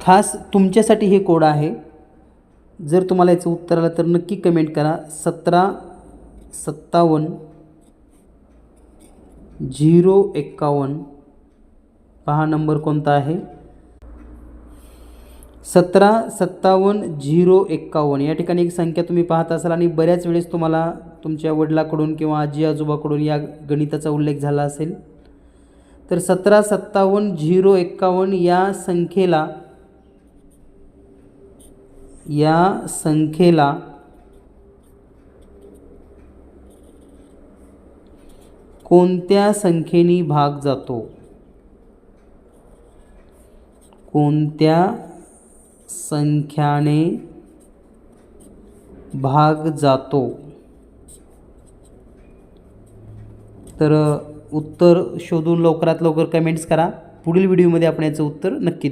खास तुमच्यासाठी हे कोड आहे. जर तुम्हाला याचं उत्तर आलं तर नक्की कमेंट करा. सतरा सत्तावन्न झिरो एक्कावन्न. पहा नंबर कोणता आहे. सतरा सत्तावन्न झिरो एक्कावन्न. या ठिकाणी एक संख्या तुम्ही पाहत असाल आणि बऱ्याच वेळेस तुम्हाला तुमच्या वडिलाकडून किंवा आजी आजोबाकडून या गणिताचा उल्लेख झाला असेल. तर सतरा सत्तावन्न झिरो एक्कावन्न या संख्येला या संख्येला कोणत्या संख्येने भाग जातो? कोणत्या संख्याने भाग जातो? तर उत्तर शोधून लवकरात लवकर कमेंट्स करा. पुढील व्हिडिओमध्ये आपण याचं उत्तर नक्की